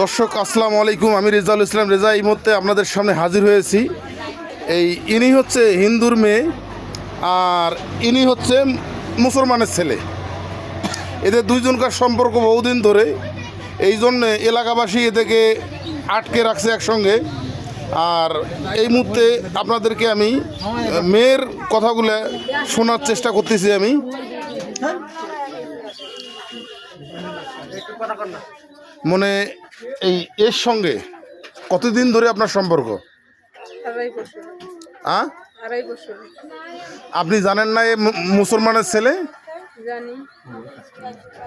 দর্শক, আসসালামু আলাইকুম। আমি রেজাউল ইসলাম। রেজা, এই মুহূর্তে আপনাদের সামনে হাজির হয়েছি। এই ইনি হচ্ছে হিন্দুর মেয়ে, আর ইনি হচ্ছে মুসলমানের ছেলে। এদের দুইজনকার সম্পর্ক বহুদিন ধরে। এই জন্যে এলাকাবাসী এদেরকে আটকে রাখছে একসঙ্গে। আর এই মুহূর্তে আপনাদেরকে আমি মেয়ের কথাগুলো শোনার চেষ্টা করতেছি আমি। মনে এই এর সঙ্গে কতদিন ধরে আপনার সম্পর্ক? বছর। আপনি জানেন না এ মুসলমানের ছেলে? জানি।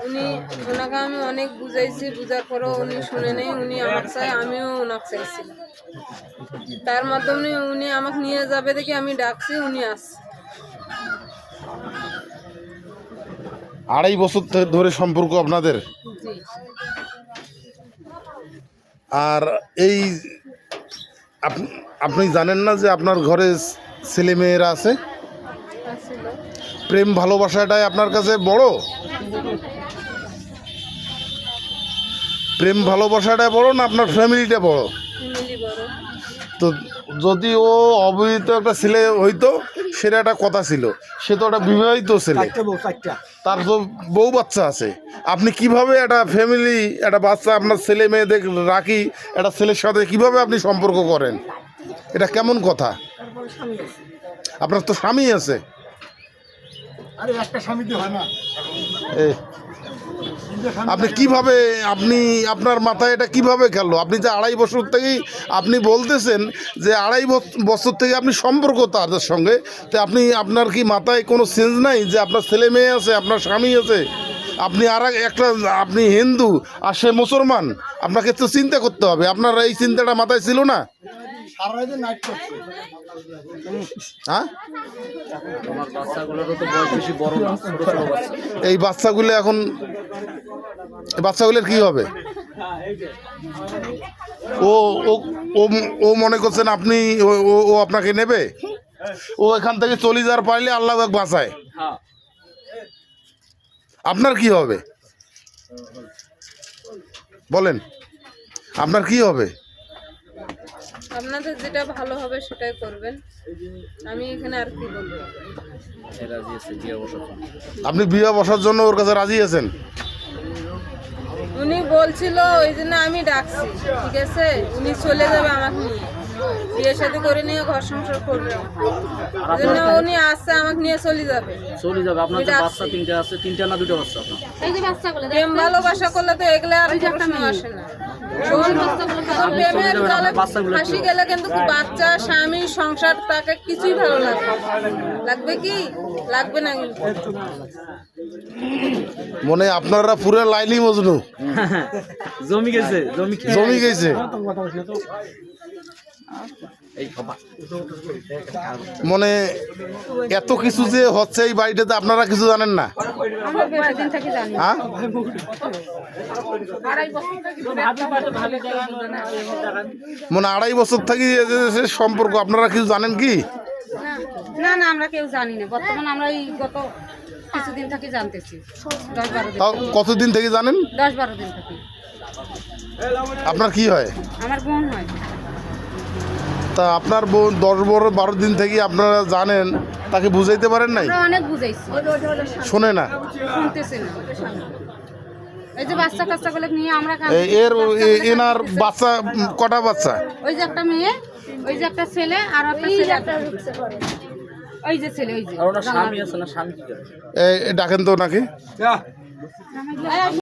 উনি ওনাকে আমি অনেক বুঝাইছি বুঝার পরেও উনি শুনে নেই উনি আমাকে চাই আমিও ওনাকে চাইছিলাম তার মাধ্যমে উনি আমাকে নিয়ে যাবে দেখে আমি ডাকছি উনি আসছে। আড়াই বছর ধরে সম্পর্ক আপনাদের? জি। আর এই আপ- আপনি জানেন না যে আপনার ঘরে ছেলে মেয়েরা আছে? প্রেম ভালোবাসাটাই আপনার কাছে বড়? প্রেম ভালোবাসাটা বড় না আপনার ফ্যামিলিটা বড়? তো যদি ও অবহিত একটা ছেলে হইতো সেটা একটা কথা ছিল। সে তো একটা বিবাহিত ছেলে। তার তো বউ বাচ্চা আছে। আপনি কীভাবে একটা ফ্যামিলি একটা বাচ্চা আপনার ছেলে মেয়েদের রাখি একটা ছেলের সাথে কীভাবে আপনি সম্পর্ক করেন? এটা কেমন কথা? আপনার তো স্বামী আছে। আরে একটা স্বামীতে হয় না। আপনি কীভাবে, আপনি, আপনার মাথায় এটা কীভাবে খেললো আপনি যে আড়াই বছর থেকেই আপনি বলতেছেন যে আড়াই বছ- বছর থেকে আপনি সম্পর্ক তাদের সঙ্গে, তো আপনি, আপনার কি মাথায় কোনো সেন্স নাই যে আপনার ছেলে মেয়ে আছে, আপনার স্বামী আছে? আপনি আর একটা, আপনি হিন্দু, আর সে মুসলমান, আপনাকে তো চিন্তা করতে হবে। আপনার এই চিন্তাটা মাথায় ছিল না? এই বাচ্চাগুলো এখন এই বাচ্চাগুলোর কি হবে? ও ও ও ও মনে করছেন আপনি ও- ও ও আপনাকে নেবে? ও এখান থেকে চলে যাওয়ার পারলে আল্লাহ এক বাঁচায়। হ্যাঁ। আপনার কি হবে? বলেন আপনার কি হবে? আপনাদের যেটা ভালো হবে সেটাই করবেন। আমি এখানে আর কি বলব? আপনি বিয়ে বসার জন্য ওর কাছে রাজি আছেন? উনি বলছিল ওই জন্য আমি ডাকছি ঠিক আছে? উনি চলে যাবে আমাকে নিয়ে। বিয়ে সাথে করে নিয়ে ঘর সংসার করবে। জন্য উনি আসছে আমাকে নিয়ে চলে যাবে। চলে যাবে আপনার যে বাচ্চা তিনটে আছে তিনটা না দুটো বাচ্চা আপনার? প্রেম ভালোবাসা করলে তো এগুলো আর প্রশ্ন আসে না। ফাঁসি গেলে কিন্তু বাচ্চা স্বামী সংসার তাকে কিছুই ভালো লাগবে না। লাগবে কি? লাগবে না মনে হয় আপনারা পুরো লাইলি মজনু। জমি গেছে জমি জমি গেছে। এই মনে এত কিছু যে হচ্ছে এই বাড়িটাতে আপনারা কিছু জানেন না? হ্যাঁ? মানে আড়াই বছর থেকে সম্পর্ক আপনারা কিছু জানেন কি? না না আমরা কেউ জানি না। বর্তমান আমরা এই গত কিছুদিন থেকে জানতেছি। দিন কতদিন থেকে জানেন? দশ বারো দিন থেকে। আপনার কি হয়? আমার বোন হয়। তা আপনার বোন দশ বারো বারো দিন থেকে আপনারা জানেন তাকে বুঝাইতে পারেন নাই? অনেক বুঝাইছি। শোনে না। শুনতেছি না। এই যে বাচ্চা কাচ্চাগুলো নিয়ে আমরা এর এনার বাচ্চা কটা বাচ্চা? ওই যে একটা মেয়ে ওই যে একটা ছেলে আর একটা ছেলে। ওই যে ছেলে ওই যে। আর ওনার স্বামী আছে না স্বামী কি করে? এই ডাকেন তো নাকি